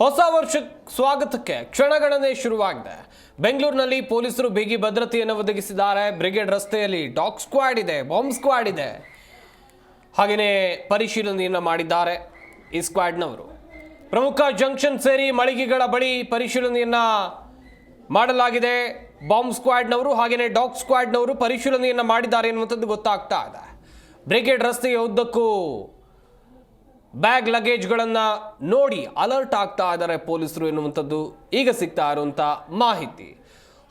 ಹೊಸ ವರ್ಷಕ್ಕೆ ಸ್ವಾಗತಕ್ಕೆ ಕ್ಷಣಗಣನೆ ಶುರುವಾಗಿದೆ. ಬೆಂಗಳೂರಿನಲ್ಲಿ ಪೊಲೀಸರು ಬಿಗಿ ಭದ್ರತೆಯನ್ನು ಒದಗಿಸಿದ್ದಾರೆ. ಬ್ರಿಗೇಡ್ ರಸ್ತೆಯಲ್ಲಿ ಡಾಗ್ ಸ್ಕ್ವಾಡ್ ಇದೆ, ಬಾಂಬ್ ಸ್ಕ್ವಾಡ್ ಇದೆ. ಹಾಗೆಯೇ ಪರಿಶೀಲನೆಯನ್ನು ಮಾಡಿದ್ದಾರೆ ಈ ಸ್ಕ್ವಾಡ್ನವರು. ಪ್ರಮುಖ ಜಂಕ್ಷನ್ ಸೇರಿ ಮಳಿಗೆಗಳ ಬಳಿ ಪರಿಶೀಲನೆಯನ್ನು ಮಾಡಲಾಗಿದೆ. ಬಾಂಬ್ ಸ್ಕ್ವಾಡ್ನವರು ಹಾಗೆಯೇ ಡಾಗ್ ಸ್ಕ್ವಾಡ್ನವರು ಪರಿಶೀಲನೆಯನ್ನು ಮಾಡಿದ್ದಾರೆ ಎನ್ನುವಂಥದ್ದು ಗೊತ್ತಾಗ್ತಾ ಇದೆ. ಬ್ರಿಗೇಡ್ ರಸ್ತೆಯ ಉದ್ದಕ್ಕೂ ಬ್ಯಾಗ್ ಲಗೇಜ್ಗಳನ್ನು ನೋಡಿ ಅಲರ್ಟ್ ಆಗ್ತಾ ಇದ್ದಾರೆ ಪೊಲೀಸರು ಎನ್ನುವಂಥದ್ದು ಈಗ ಸಿಗ್ತಾ ಇರುವಂಥ ಮಾಹಿತಿ.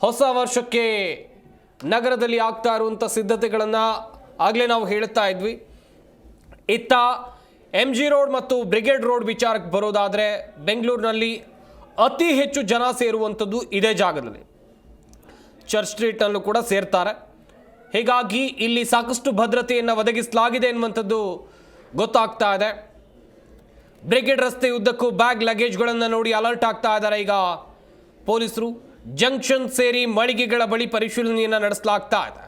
ಹೊಸ ವರ್ಷಕ್ಕೆ ನಗರದಲ್ಲಿ ಆಗ್ತಾ ಇರುವಂಥ ಸಿದ್ಧತೆಗಳನ್ನು ಆಗಲೇ ನಾವು ಹೇಳ್ತಾ ಇದ್ವಿ. ಇತ್ತ ಎಂ ಜಿ ರೋಡ್ ಮತ್ತು ಬ್ರಿಗೇಡ್ ರೋಡ್ ವಿಚಾರಕ್ಕೆ ಬರೋದಾದರೆ ಬೆಂಗಳೂರಿನಲ್ಲಿ ಅತಿ ಹೆಚ್ಚು ಜನ ಸೇರುವಂಥದ್ದು ಇದೇ ಜಾಗದಲ್ಲಿ. ಚರ್ಚ್ ಸ್ಟ್ರೀಟ್ನಲ್ಲೂ ಕೂಡ ಸೇರ್ತಾರೆ. ಹೀಗಾಗಿ ಇಲ್ಲಿ ಸಾಕಷ್ಟು ಭದ್ರತೆಯನ್ನು ಒದಗಿಸಲಾಗಿದೆ ಎನ್ನುವಂಥದ್ದು ಗೊತ್ತಾಗ್ತಾ ಇದೆ. ಬ್ರಿಗೇಡ್ ರಸ್ತೆ ಉದ್ದಕ್ಕೂ ಬ್ಯಾಗ್ ಲಗೇಜ್ಗಳನ್ನು ನೋಡಿ ಅಲರ್ಟ್ ಆಗ್ತಾ ಇದ್ದಾರೆ. ಈಗ ಪೊಲೀಸರು ಜಂಕ್ಷನ್ ಸೇರಿ ಮಳಿಗೆಗಳ ಬಳಿ ಪರಿಶೀಲನೆಯನ್ನು ನಡೆಸಲಾಗ್ತಾ ಇದೆ.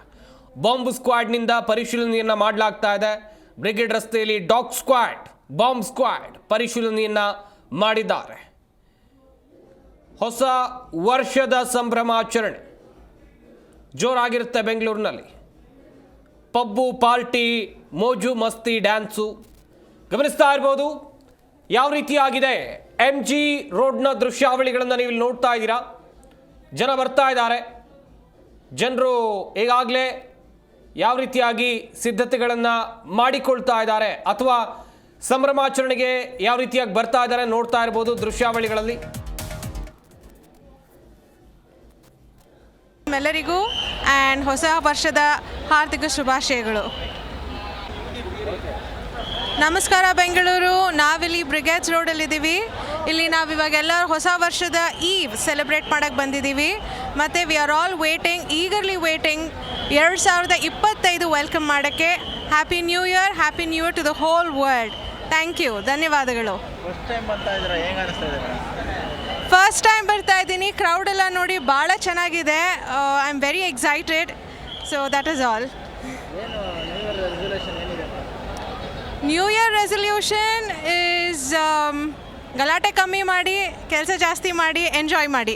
ಬಾಂಬ್ ಸ್ಕ್ವಾಡ್ನಿಂದ ಪರಿಶೀಲನೆಯನ್ನು ಮಾಡಲಾಗ್ತಾ ಇದೆ. ಬ್ರಿಗೇಡ್ ರಸ್ತೆಯಲ್ಲಿ ಡಾಗ್ ಸ್ಕ್ವಾಡ್, ಬಾಂಬ್ ಸ್ಕ್ವಾಡ್ ಪರಿಶೀಲನೆಯನ್ನು ಮಾಡಿದ್ದಾರೆ. ಹೊಸ ವರ್ಷದ ಸಂಭ್ರಮಾಚರಣೆ ಜೋರಾಗಿರುತ್ತೆ ಬೆಂಗಳೂರಿನಲ್ಲಿ. ಪಬ್ಬು, ಪಾರ್ಟಿ, ಮೋಜು, ಮಸ್ತಿ, ಡ್ಯಾನ್ಸು. ಗಮನಿಸ್ತಾ ಇರ್ಬೋದು. ಯಾವ ರೀತಿಯಾಗಿದೆ ಎಂ ಜಿ ರೋಡ್ನ ದೃಶ್ಯಾವಳಿಗಳನ್ನು ನೀವು ಇಲ್ಲಿ ನೋಡ್ತಾ ಇದ್ದೀರಾ? ಜನ ಬರ್ತಾ ಇದ್ದಾರೆ. ಜನರು ಈಗಾಗಲೇ ಯಾವ ರೀತಿಯಾಗಿ ಸಿದ್ಧತೆಗಳನ್ನು ಮಾಡಿಕೊಳ್ತಾ ಇದ್ದಾರೆ ಅಥವಾ ಸಂಭ್ರಮಾಚರಣೆಗೆ ಯಾವ ರೀತಿಯಾಗಿ ಬರ್ತಾ ಇದ್ದಾರೆ ನೋಡ್ತಾ ಇರ್ಬೋದು ದೃಶ್ಯಾವಳಿಗಳಲ್ಲಿ. ಎಲ್ಲರಿಗೂ ಆ್ಯಂಡ್ ಹೊಸ ವರ್ಷದ ಹಾರ್ದಿಕ ಶುಭಾಶಯಗಳು. ನಮಸ್ಕಾರ ಬೆಂಗಳೂರು. ನಾವಿಲ್ಲಿ ಬ್ರಿಗೇಡ್ಸ್ ರೋಡಲ್ಲಿದ್ದೀವಿ ಇಲ್ಲಿ ನಾವು ಇವಾಗೆಲ್ಲ ಹೊಸ ವರ್ಷದ ಈವ್ ಸೆಲೆಬ್ರೇಟ್ ಮಾಡೋಕ್ಕೆ ಬಂದಿದ್ದೀವಿ ಮತ್ತು we are all waiting eagerly waiting ಎರಡು ಸಾವಿರದ ಇಪ್ಪತ್ತೈದು ವೆಲ್ಕಮ್ ಮಾಡೋಕ್ಕೆ happy new year happy new year to the whole world thank you ಧನ್ಯವಾದಗಳು. ಫಸ್ಟ್ ಟೈಮ್ ಬರ್ತಾ ಇದ್ದೀರಾ? ಹೆಂಗೆ ಫಸ್ಟ್ ಟೈಮ್ ಬರ್ತಾ ಇದ್ದೀನಿ. ಕ್ರೌಡ್ ಎಲ್ಲ ನೋಡಿ ಭಾಳ ಚೆನ್ನಾಗಿದೆ. I am very excited so that is all ಏನು ನ್ಯೂ ಇಯರ್ ರೆಸಲ್ಯೂಷನ್ ಏನಿದೆ ನ್ಯೂ ಇಯರ್ ರೆಸೊಲ್ಯೂಷನ್ ಈಸ್ ಗಲಾಟೆ ಕಮ್ಮಿ ಮಾಡಿ ಕೆಲಸ ಜಾಸ್ತಿ ಮಾಡಿ ಎಂಜಾಯ್ ಮಾಡಿ.